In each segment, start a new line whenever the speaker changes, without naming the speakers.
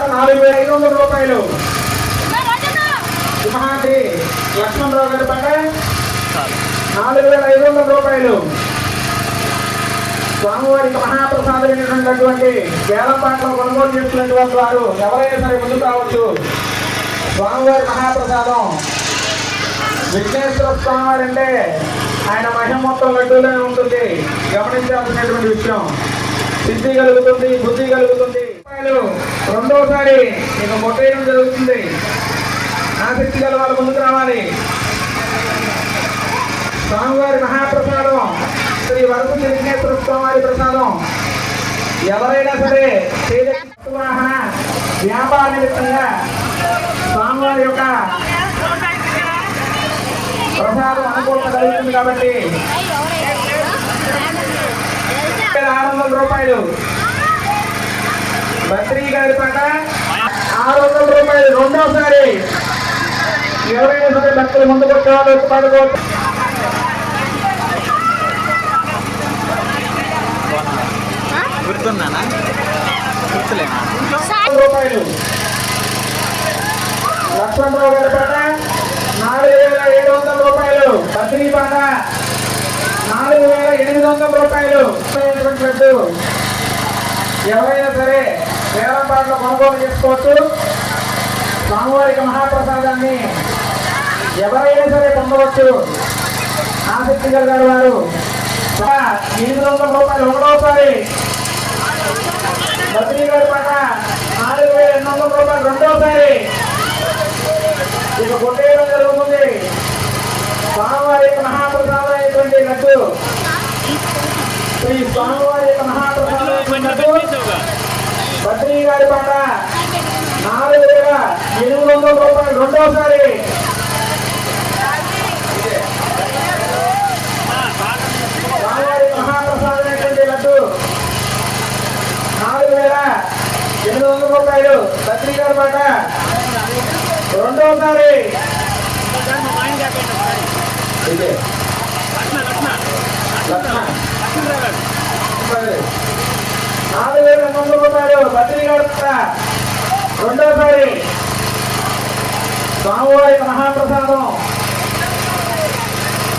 పాట నాలుగు వేల ఐదు వందల రూపాయలు. సింహాద్రి లక్ష్మణరావు గారి పాట నాలుగు వేల ఐదు వందల రూపాయలు. స్వామివారికి మహాప్రసాదమైనటువంటి వేలం పాటలు కొనుగోలు చేస్తున్నటువంటి వారు ఎవరైనా సరే ముందుకు రావచ్చు. స్వామివారి మహాప్రసాదం. విఘ్నేశ్వర స్వామివారి అంటే ఆయన మహిమ మొత్తం లడ్డూలోనే ఉంటుంది. గమనించాల్సినటువంటి విషయం. సిద్ధి కలుగుతుంది బుద్ధి కలుగుతుంది. రెండోసారి ఇక మొట్టేయడం జరుగుతుంది. ఆసక్తి గల వాళ్ళు ముందుకు రావాలి. స్వామివారి మహాప్రసాదం శ్రీ వరకు విఘ్నేశ్వర స్వామివారి ప్రసాదం. ఎవరైనా సరే వాహన వ్యాపార నిమిత్తంగా స్వామివారి యొక్క ప్రసాదం అనుకూలత కలుగుతుంది కాబట్టి. ఆరు వందల రూపాయలు. బద్రీ గారి పాట ఆరు వందల రూపాయలు. రెండోసారి ఎవరైనా సరే భక్తులు వచ్చేవాళ్ళు వచ్చి పాడుకోవచ్చు
గుర్తున్నానా గుర్తులేనా?
రూపాయలు. లక్ష్మణరావు గారి పాట నాలుగు వేల ఏడు వందల రూపాయలు. బద్రీ పాట నాలుగు వేల ఎనిమిది వందల రూపాయలు. ఎవరైనా సరే. కొనుగోలు చేసుకోవచ్చు. స్వామివారికి మహాప్రసాదాన్ని ఎవరైనా సరే పొందవచ్చు. ఆసక్తి కలిగారు వారు. ఎనిమిది వందల రూపాయలు ఒకటోసారి బద్రీ గారి పాట నాలుగు వేల ఎనిమిది వందల రూపాయలు రెండోసారి. ఇక కొట్టేయడం జరుగుతుంది. స్వామివారి యొక్క మహాప్రసాదం అయినటువంటి లడ్డు. శ్రీ స్వామివారి యొక్క మహాప్రసాదం అయినటువంటి లడ్డు బద్రీ గారి పాట నాలుగు వేల ఎనిమిది వందల రూపాయలు రెండోసారి మహాప్రసాదం అయినటువంటి లడ్డు. నాలుగు వేల ఎనిమిది వందల రూపాయలు బద్రీ పాట రెండోసారి. నాలుగు వేల రెండు వందల రూపాయలు పత్రికల పాట రెండోసారి. స్వామివారి మహాప్రసాదం.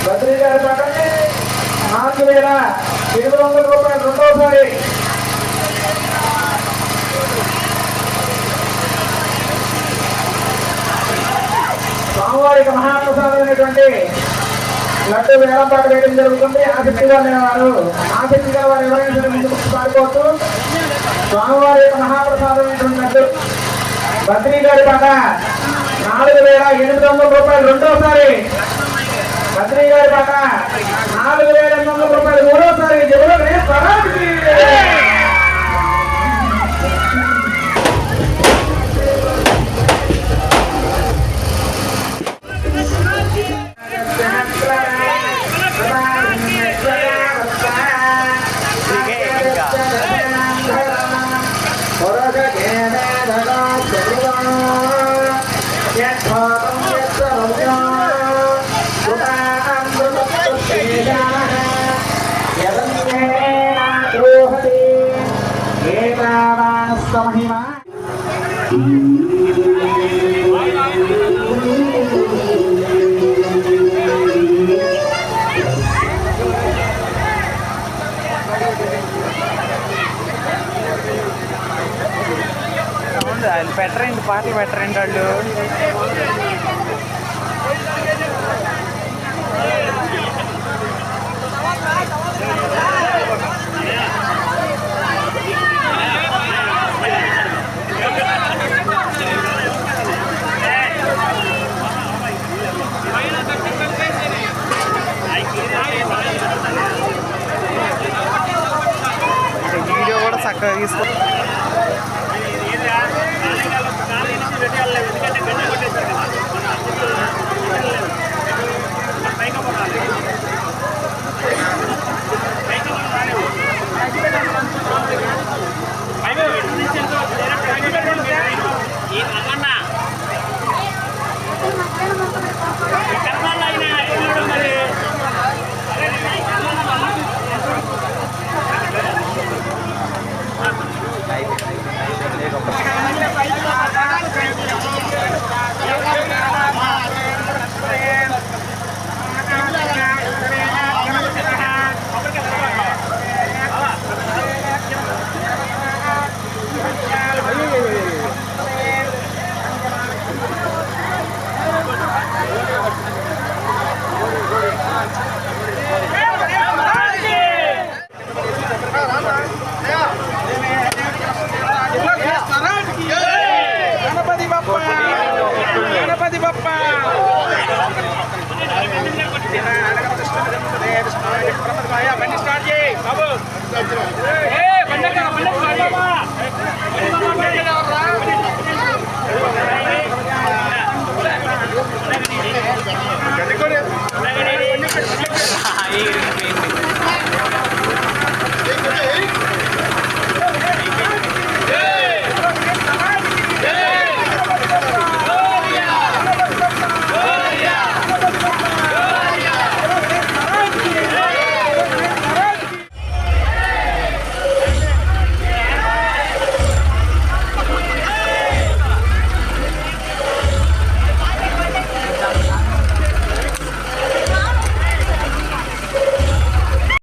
బద్రీ గారి పక్కనే నాలుగు వేల ఎనిమిది వందల రూపాయలు రెండోసారి. స్వామివారికి మహాప్రసాదం అనేటువంటి లడ్డు వేలంపాట వేయడం జరుగుతుంది. ఆసక్తిగా లేనివారు ఆసక్తిగా వారు ఎవరైనా సరే ముందుకు పాడుకోవచ్చు. స్వామివారి మహాప్రసాదం మహాప్రసాదమైనటువంటి లడ్డు బద్రీ గారి పాట నాలుగు వేల ఎనిమిది వందల రూపాయలు రెండోసారి బద్రీ గారి పాట నాలుగు వేల ఎనిమిది వందల రూపాయలు మూడోసారి జగన్ స్వరాజ్కి. మహిమ
వాళ్ళు పెట్టరండి పాటలు పెట్టరండి వాళ్ళు?
అక్కడ తీసుకో Let's go.